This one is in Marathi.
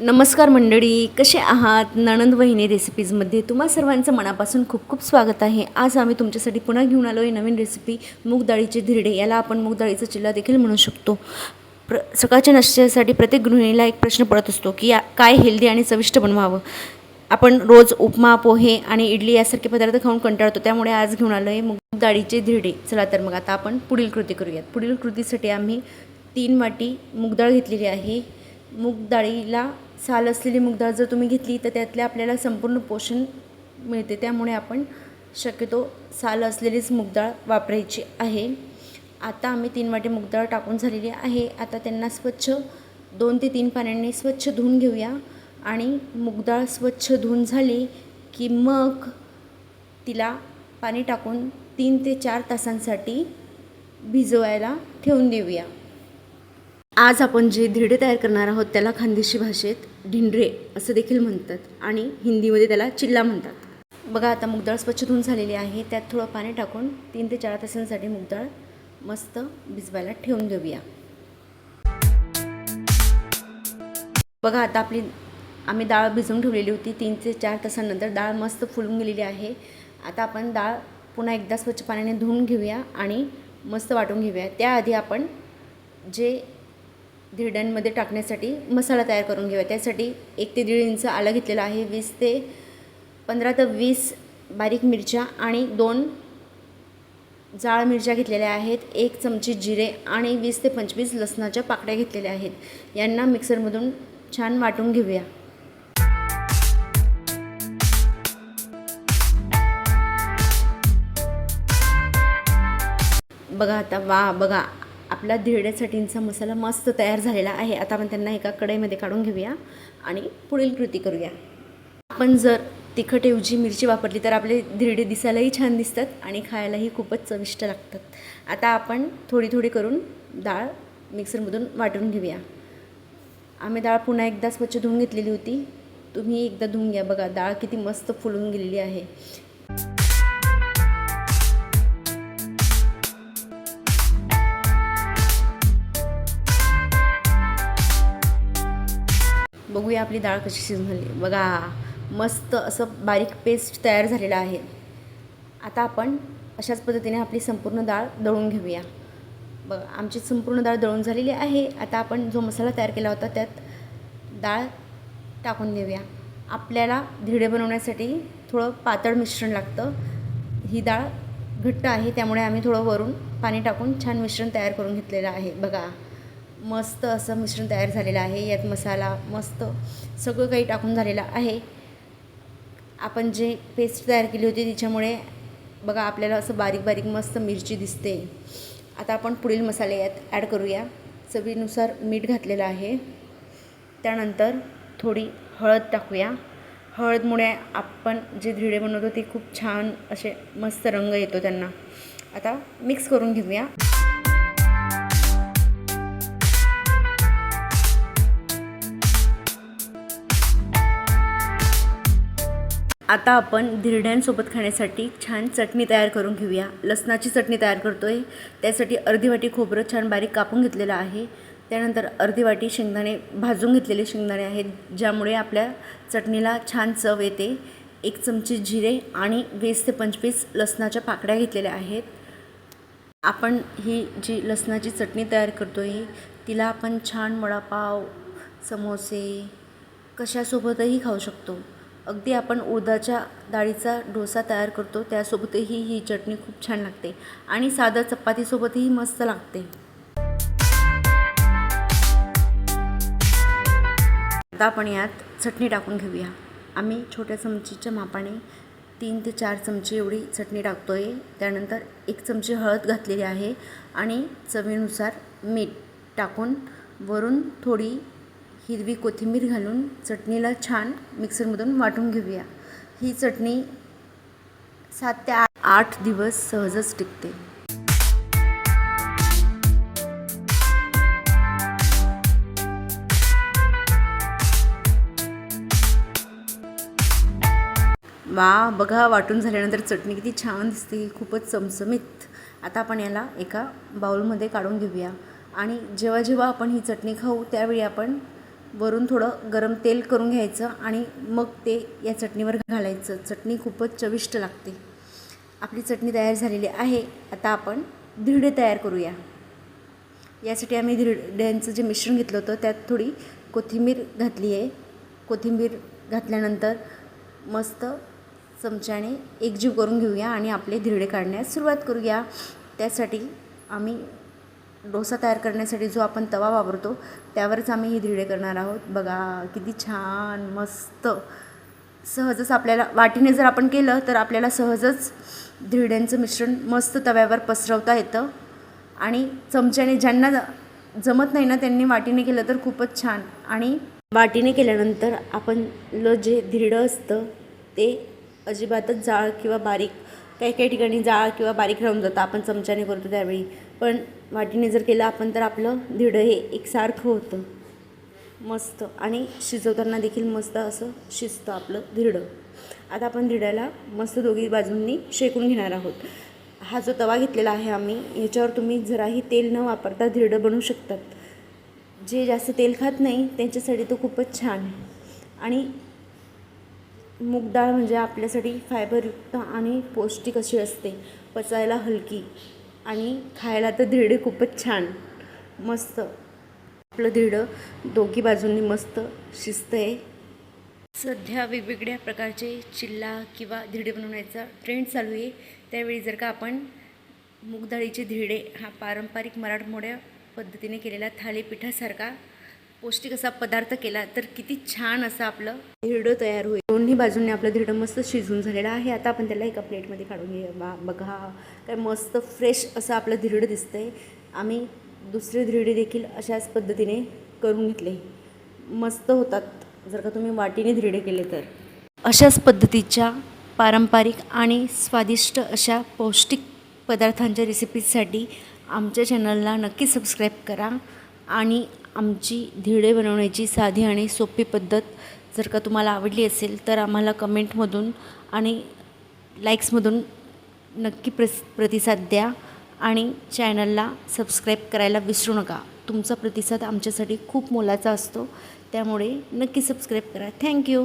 नमस्कार मंडळी कसे आहात? नणंद वहिनी रेसिपीजमध्ये तुम्हा सर्वांचं मनापासून खूप खूप स्वागत आहे. आज आम्ही तुमच्यासाठी पुन्हा घेऊन आलो आहे नवीन रेसिपी मूगडाळीचे धिरडे. याला आपण मूगडाळीचा चिल्ला देखील म्हणू शकतो. प्र सकाळच्या नाश्त्यासाठी प्रत्येक गृहिणीला एक प्रश्न पडत असतो की या काय हेल्दी आणि चविष्ट बनवावं? आपण रोज उपमा पोहे आणि इडली यासारखे पदार्थ खाऊन कंटाळतो त्यामुळे आज घेऊन आलो आहे मूग डाळीचे धिरडे. चला तर मग आता आपण पुढील कृती करूयात. पुढील कृतीसाठी आम्ही तीन वाटी मूगडाळ घेतलेली आहे. मूग डाळीला साल असलेली मुगडाळ जर तुम्ही घेतली तर त्यातले आपल्याला संपूर्ण पोषण मिळते. त्यामुळे आपण शक्यतो साल असलेलीच मुगडाळ वापरायची आहे. आता आम्ही तीन वाटी मुगडाळ टाकून झालेली आहे. आता त्यांना स्वच्छ दोन ते तीन पाण्याने स्वच्छ धुवून घेऊया. आणि मुगडाळ स्वच्छ धुवून झाली की मग तिला पाणी टाकून तीन ते चार तासांसाठी भिजवायला ठेवून देऊया. आज आपण जे धिरडे तयार करणार आहोत त्याला खानदेशी भाषेत ढिंडरे असं देखील म्हणतात आणि हिंदीमध्ये त्याला चिल्ला म्हणतात. बघा आता मुगडाळ स्वच्छ धुवून झालेली आहे. त्यात थोडं पाणी टाकून तीन ते चार तासांसाठी मुगडाळ मस्त भिजवायला ठेवून देऊया. बघा आता आपली आम्ही डाळ भिजवून ठेवलेली होती. तीन ते चार तासांनंतर डाळ मस्त फुलून गेलेली आहे. आता आपण डाळ पुन्हा एकदा स्वच्छ पाण्याने धुवून घेऊया आणि मस्त वाटून घेऊया. त्याआधी आपण जे धिरड्यांमध्ये टाकण्यासाठी मसाला तयार करून घेऊया. त्यासाठी एक ते दीड इंच आला घेतलेला आहे वीस ते पंधरा ते वीस बारीक मिरच्या आणि दोन जाळ मिरच्या घेतलेल्या आहेत एक चमची जिरे आणि वीस ते पंचवीस लसणाच्या पाकड्या घेतलेल्या आहेत. यांना मिक्सरमधून छान वाटून घेऊया. बघा आता वा बघा आपला धिरड्यासाठींचा मसाला मस्त तयार झालेला आहे. आता आपण त्यांना एका कढईमध्ये काढून घेऊया आणि पुढील कृती करूया. आपण जर तिखटऐवजी मिरची वापरली तर आपले धिरडे दिसायलाही छान दिसतात आणि खायलाही खूपच चविष्ट लागतात. आता आपण थोडी थोडी करून डाळ मिक्सरमधून वाटून घेऊया. आम्ही डाळ पुन्हा एकदा स्वच्छ धुवून घेतलेली होती. तुम्ही एकदा धुवून घ्या बघा. डाळ किती मस्त फुलून गेलेली आहे. बघूया आपली डाळ कशी शिजून झाली. बघा मस्त असं बारीक पेस्ट तयार झालेलं आहे. आता आपण अशाच पद्धतीने आपली संपूर्ण डाळ दळून घेऊया. बघा आमची संपूर्ण डाळ दळून झालेली आहे. आता आपण जो मसाला तयार केला होता त्यात डाळ टाकून देऊया आपल्याला धिडे बनवण्यासाठी थोडं पातळ मिश्रण लागतं. ही डाळ घट्ट आहे त्यामुळे आम्ही थोडं वरून पाणी टाकून छान मिश्रण तयार करून घेतलेलं आहे. बघा मस्त असं मिश्रण तयार झालेलं आहे. यात मसाला मस्त सगळं काही टाकून झालेलं आहे. आपण जे पेस्ट तयार केली होती तिच्यामुळे बघा आपल्याला असं बारीक बारीक मस्त मिरची दिसते. आता आपण पुढील मसाले यात ॲड करूया. चवीनुसार मीठ घातलेलं आहे. त्यानंतर थोडी हळद टाकूया. हळदमुळे आपण जे धिडे बनवतो ते खूप छान असे मस्त रंग येतो त्यांना. आता मिक्स करून घेऊया. आता आपण धिरड्यांसोबत खाण्यासाठी छान चटणी तयार करून घेऊया. लसणाची चटणी तयार करतो आहे त्यासाठी अर्धी वाटी खोबरं छान बारीक कापून घेतलेलं आहे. त्यानंतर अर्धी वाटी शेंगदाणे भाजून घेतलेले शेंगदाणे आहेत ज्यामुळे आपल्या चटणीला छान चव येते. एक चमची जिरे आणि वीस ते पंचवीस लसणाच्या पाकड्या घेतलेल्या आहेत. आपण ही जी लसणाची चटणी तयार करतो आहे तिला आपण छान वडापाव समोसे कशासोबतही खाऊ शकतो. अगदी आपण उडदाच्या डाळीचा डोसा तयार करतो त्यासोबतही ही चटणी खूप छान लागते आणि साधं चपातीसोबतही मस्त लागते. आता आपण यात चटणी टाकून घेऊया. आम्ही छोट्या चमचीच्या मापाने तीन ते चार चमचे एवढी चटणी टाकतो आहे त्यानंतर एक चमची हळद घातलेली आहे आणि चवीनुसार मीठ टाकून वरून थोडी हिरवी कोथिंबीर घालून चटणीला छान मिक्सरमधून वाटून घेऊया. ही चटणी सात ते आठ दिवस सहजच टिकते. वा बघा वाटून झाल्यानंतर चटणी किती छान दिसते खूपच चमचमीत. आता आपण याला एका बाउलमध्ये काढून घेऊया. आणि जेव्हा जेव्हा आपण ही चटणी खाऊ त्यावेळी आपण वरून थोडं गरम तेल करून घ्यायचं आणि मग ते या चटणीवर घालायचं. चटणी खूपच चविष्ट लागते. आपली चटणी तयार झालेली आहे. आता आपण धिरडे तयार करूया. यासाठी आम्ही धिरड्यांचं जे मिश्रण घेतलं होतं त्यात थोडी कोथिंबीर घातली आहे. कोथिंबीर घातल्यानंतर मस्त चमच्याने एकजीव करून घेऊया आणि आपले धिरडे काढण्यास सुरुवात करूया. त्यासाठी आम्ही डोसा तयार करण्यासाठी जो आपण तवा वापरतो त्यावरच आम्ही हे धिरडे करणार आहोत. बघा किती छान मस्त. सहजच आपल्याला वाटीने जर आपण केलं तर आपल्याला सहजच धिरड्यांचं मिश्रण मस्त तव्यावर पसरवता येतं. आणि चमच्याने ज्यांना जमत नाही ना त्यांनी वाटीने केलं तर खूपच छान. आणि वाटीने केल्यानंतर आपण ल जे धिरडं असतं ते अजिबातच जाळ किंवा बारीक काही काही ठिकाणी जाळ किंवा बारीक राहून जातं आपण चमच्याने करतो त्यावेळी. पण वाटीने जर केलं आपण तर आपलं धिडं हे एकसारखं होतं. मस्त. आणि शिजवताना देखील मस्त असं शिजतं आपलं धिडं. आता आपण धिड्याला मस्त दोघी बाजूंनी शेकून घेणार आहोत. हा जो तवा घेतलेला आहे आम्ही याच्यावर तुम्ही जराही तेल न वापरता धिरडं बनवू शकतात. जे जास्त तेल खात नाही त्यांच्यासाठी तो खूपच छान आहे. आणि मूग डाळ म्हणजे आपल्यासाठी फायबरयुक्त आणि पौष्टिक अशी असते. पचायला हलकी आणि खायला तर धिरडे खूपच छान. मस्त. आपलं धिरडं दोघी बाजूंनी मस्त शिस्त आहे सध्या वेगवेगळ्या प्रकारचे चिल्ला किंवा धिरडे बनवण्याचा ट्रेंड चालू आहे. त्यावेळी जर का आपण मूग धिरडे हा पारंपरिक मराठमोड्या पद्धतीने केलेला थालीपीठासारखा पौष्टिक असा पदार्थ केला तर किती छान असं आपलं धिरडं तयार होईल. दोन्ही बाजूंनी आपलं धिरडं मस्त शिजून झालेलं आहे. आता आपण त्याला एका प्लेटमध्ये काढून घेऊया. बा बघा काय मस्त फ्रेश असं आपलं धिरडं दिसतं आहे आम्ही दुसरे धिरडे देखील अशाच पद्धतीने करून घेतले. मस्त होतात. जर का तुम्ही वाटीने धिरडे केले तर. अशाच पद्धतीच्या पारंपरिक आणि स्वादिष्ट अशा पौष्टिक पदार्थांच्या रेसिपीजसाठी आमच्या चॅनलला नक्की सबस्क्राईब करा. आणि आमची धिरडे बनवण्याची साधी आणि सोपी पद्धत जर का तुम्हाला आवडली असेल तर आम्हाला कमेंटमधून आणि लाईक्समधून नक्की प्रस प्रतिसाद द्या आणि चॅनलला सबस्क्राईब करायला विसरू नका. तुमचा प्रतिसाद आमच्यासाठी खूप मोलाचा असतो. त्यामुळे नक्की सबस्क्राईब करा. थँक्यू